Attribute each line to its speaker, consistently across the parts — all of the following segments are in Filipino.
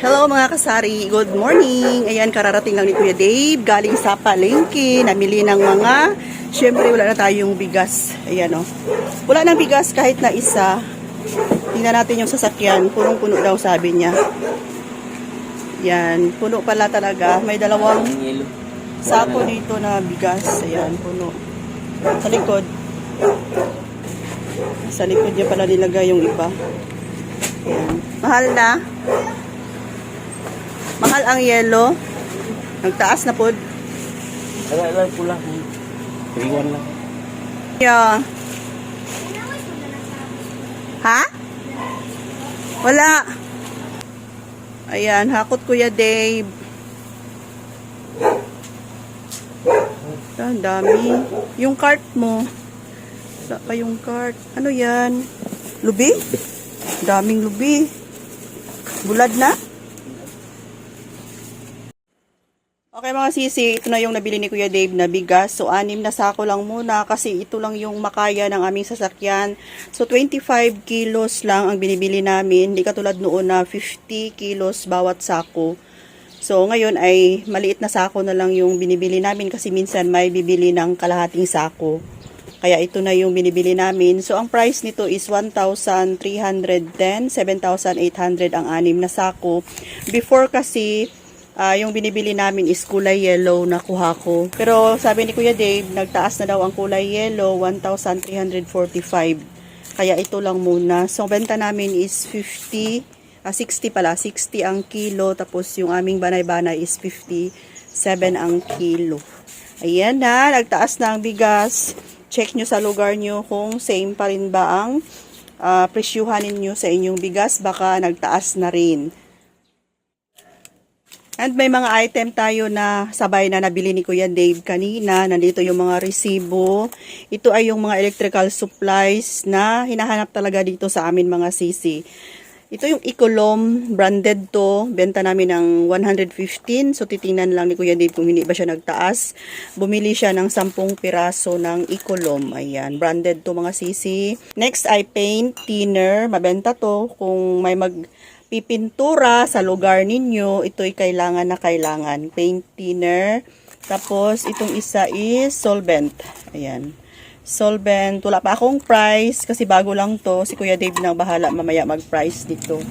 Speaker 1: Hello mga kasari, good morning. Ayan, kararating lang ni Kuya Dave, galing sa palengke, namili ng mga, syempre wala na tayong bigas. Ayan o. Wala nang bigas kahit na isa. Tingnan natin yung sasakyan, punong-puno daw sabi niya. Yan, puno pala talaga. May dalawang sako dito na bigas. Ayan, puno. Sa likod. Sa likod niya pala nilagay yung iba. Ayan. Mahal na. Mahal ang yelo. Nagtaas na po.
Speaker 2: Wala lang pula. Iwan lang.
Speaker 1: Yeah. Ha? Wala. Ayan, hakot Kuya Dave. Ang dami. Yung cart mo. Wala pa yung cart. Ano yan? Lubi? Daming lubi. Bulad na? Okay mga sisi, ito na yung nabili ni Kuya Dave na bigas. So, anim na sako lang muna kasi ito lang yung makaya ng aming sasakyan. So, 25 kilos lang ang binibili namin. Hindi katulad noon na 50 kilos bawat sako. So, ngayon ay maliit na sako na lang yung binibili namin kasi minsan may bibili ng kalahating sako. Kaya ito na yung binibili namin. So, ang price nito is 1,310, 7,800 ang anim na sako. Before kasi, ah, yung binibili namin is kulay yellow na kuha ko. Pero sabi ni Kuya Dave, nagtaas na daw ang kulay yellow, 1,345. Kaya ito lang muna. So, benta namin is 50, ah, 60 pala, 60 ang kilo. Tapos yung aming banay-banay is 57 ang kilo. Ayan na, nagtaas na ang bigas. Check nyo sa lugar nyo kung same pa rin ba ang ah, presyuhan ninyo sa inyong bigas. Baka nagtaas na rin. And may mga item tayo na sabay na nabili ni Kuya Dave kanina. Nandito yung mga resibo. Ito ay yung mga electrical supplies na hinahanap talaga dito sa amin mga sisi. Ito yung Ecolom, branded to. Benta namin ng 115. So, titingnan lang ni Kuya Dave kung hindi ba siya nagtaas. Bumili siya ng 10 piraso ng Ecolom. Ayan, branded to mga sisi. Next ay paint thinner. Mabenta to kung may mag pipintura sa lugar ninyo, ito'y kailangan na kailangan. Paint thinner. Tapos, itong isa is solvent. Ayan. Solvent. Wala pa akong price kasi bago lang to. Si Kuya Dave na bahala mamaya mag-price dito.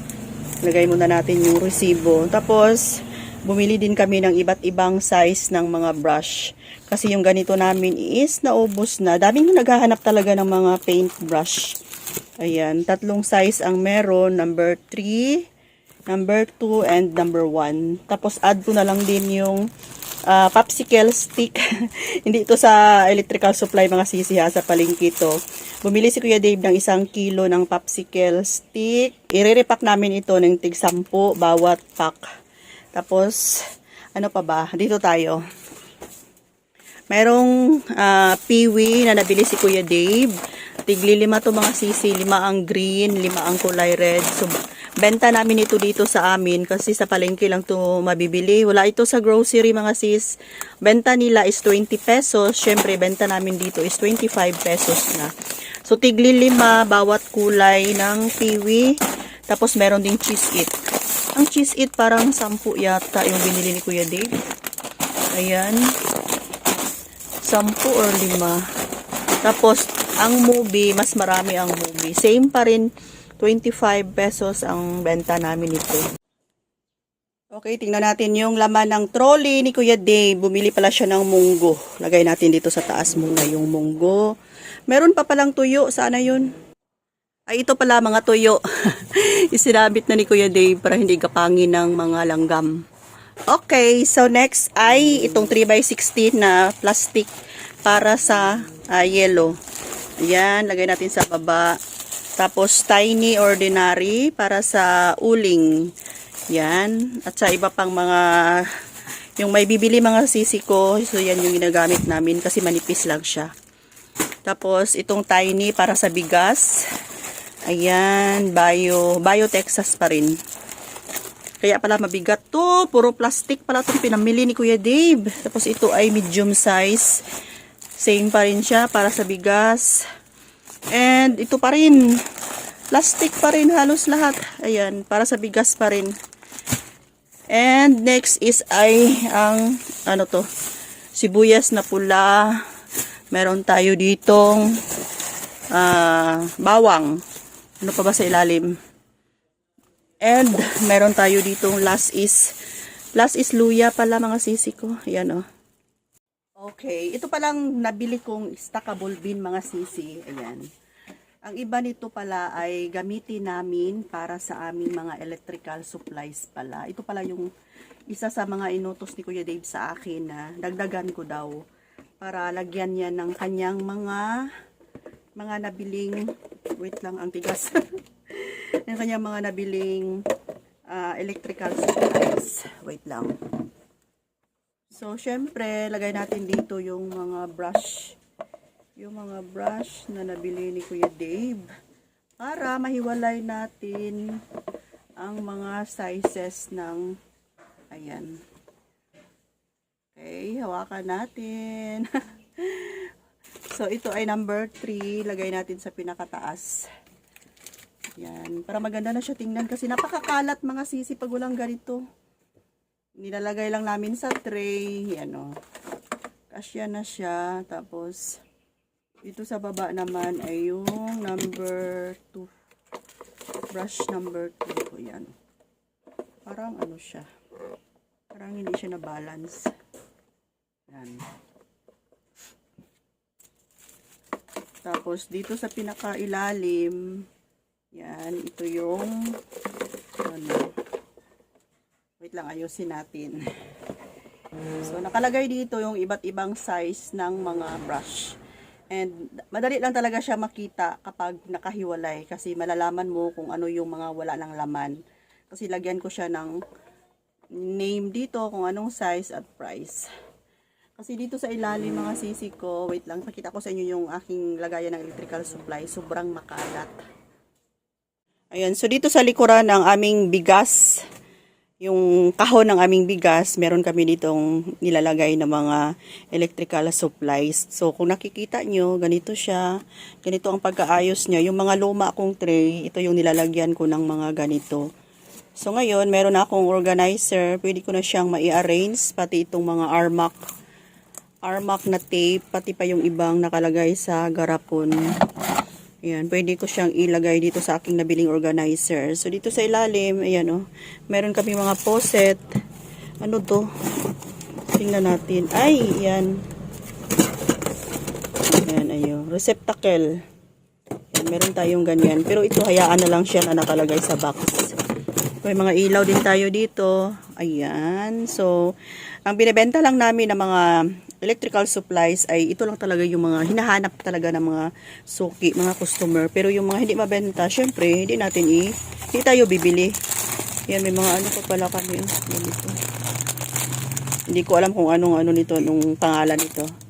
Speaker 1: Lagay muna natin yung resibo. Tapos, bumili din kami ng iba't ibang size ng mga brush. Kasi yung ganito namin is naubos na. Daming naghahanap talaga ng mga paint brush. Ayan, tatlong size ang meron, number 3, number 2, and number 1. Tapos add ko na lang din yung ah, popsicle stick. Hindi ito sa electrical supply mga sisi ha, sa palengke. Bumili si Kuya Dave ng isang kilo ng popsicle stick. Ire-repack namin ito ng tig 10 bawat pack. Tapos, ano pa ba? Dito tayo. Merong ah, piwi na nabili si Kuya Dave. Tigli lima to mga sisi. Lima ang green, lima ang kulay red. So, benta namin ito dito sa amin kasi sa palengke lang to mabibili. Wala ito sa grocery mga sis. Benta nila is 20 pesos. Siyempre, benta namin dito is 25 pesos na. So, tigli lima bawat kulay ng piwi. Tapos, meron ding cheese it. Ang cheese it parang 10 yata yung binili ni Kuya Dave. Ayan. 10 or 5. Tapos, ang movie, mas marami ang movie. Same pa rin, 25 pesos ang benta namin ito. Okay, tingnan natin yung laman ng trolley ni Kuya Dave. Bumili pala siya ng munggo. Lagay natin dito sa taas muna yung munggo. Meron pa palang tuyo. Sana yun? Ay, ito pala mga tuyo. Isinabit na ni Kuya Dave para hindi kapangin ng mga langgam. Okay, so next ay itong 3x16 na plastic para sa ah, yellow. Ayan, lagay natin sa baba. Tapos tiny ordinary para sa uling. Yan. At sa iba pang mga yung may bibili mga sisi ko, so yan yung ginagamit namin kasi manipis lang siya. Tapos itong tiny para sa bigas. Ayan, bio, bio Texas pa rin. Kaya pala mabigat to. Puro plastic pala itong pinamili ni Kuya Dave. Tapos ito ay medium size. Same pa rin siya para sa bigas. And ito pa rin. Plastic pa rin halos lahat. Ayan, para sa bigas pa rin. And next is ay ang ano to, sibuyas na pula. Meron tayo ditong ah, bawang. Ano pa ba sa ilalim? And meron tayo ditong last is last is luya pala mga sisi ko. Ayan oh. Okay, ito palang nabili kong stackable bin mga sisi. Ayan. Ang iba nito pala ay gamitin namin para sa aming mga electrical supplies pala. Ito pala yung isa sa mga inutos ni Kuya Dave sa akin na dagdagan ko daw para lagyan niya ng kanyang mga mga nabiling wait lang ang tigas. yung kanyang mga nabiling ah, electrical supplies. Wait lang. So, syempre, lagay natin dito yung mga brush. Yung mga brush na nabili ni Kuya Dave. Para mahiwalay natin ang mga sizes ng, ayan. Okay, hawakan natin. so, ito ay number 3. Lagay natin sa pinakataas. Yan. Para maganda na siya tingnan kasi napakakalat mga sisi pag walang ganito nilalagay lang namin sa tray. Yan o. Kasya na siya. Tapos, dito sa baba naman ay yung number 2. Brush number 2. O yan. Parang ano siya. Parang hindi siya na-balance. Yan. Tapos, dito sa pinakailalim, yan, ito yung ano, lang, ayusin natin. So, nakalagay dito yung iba't ibang size ng mga brush. And, madali lang talaga siya makita kapag nakahiwalay kasi malalaman mo kung ano yung mga wala ng laman. Kasi lagyan ko siya ng name dito kung anong size at price. Kasi dito sa ilalim mga sisi ko, wait lang, pakita ko sa inyo yung aking lagayan ng electrical supply. Sobrang makalat. Ayan, so dito sa likuran ng aming bigas, yung kahon ng aming bigas, meron kami ditong nilalagay na mga electrical supplies. So, kung nakikita nyo, ganito siya. Ganito ang pagkaayos niya. Yung mga luma kong tray, ito yung nilalagyan ko ng mga ganito. So, ngayon, meron akong organizer. Pwede ko na siyang mai-arrange, pati itong mga armac. Armac na tape, pati pa yung ibang nakalagay sa garapon. Ayan, pwede ko siyang ilagay dito sa aking nabiling organizer. So, dito sa ilalim, ayan o, oh, meron kami mga poset. Ano to? Tingnan natin. Ay, ayan. Ayan, ayo. Receptacle. Ayan, meron tayong ganyan. Pero ito, hayaan na lang siya na nakalagay sa box. May mga ilaw din tayo dito. Ayan. So, ang binebenta lang namin ng mga electrical supplies ay ito lang talaga yung mga hinahanap talaga ng mga suki, mga customer. Pero yung mga hindi mabenta, syempre, hindi natin i, hindi tayo bibili. Yan, may mga ano pa pala kami. Ganito. Hindi ko alam kung anong ano nito, anong pangalan nito.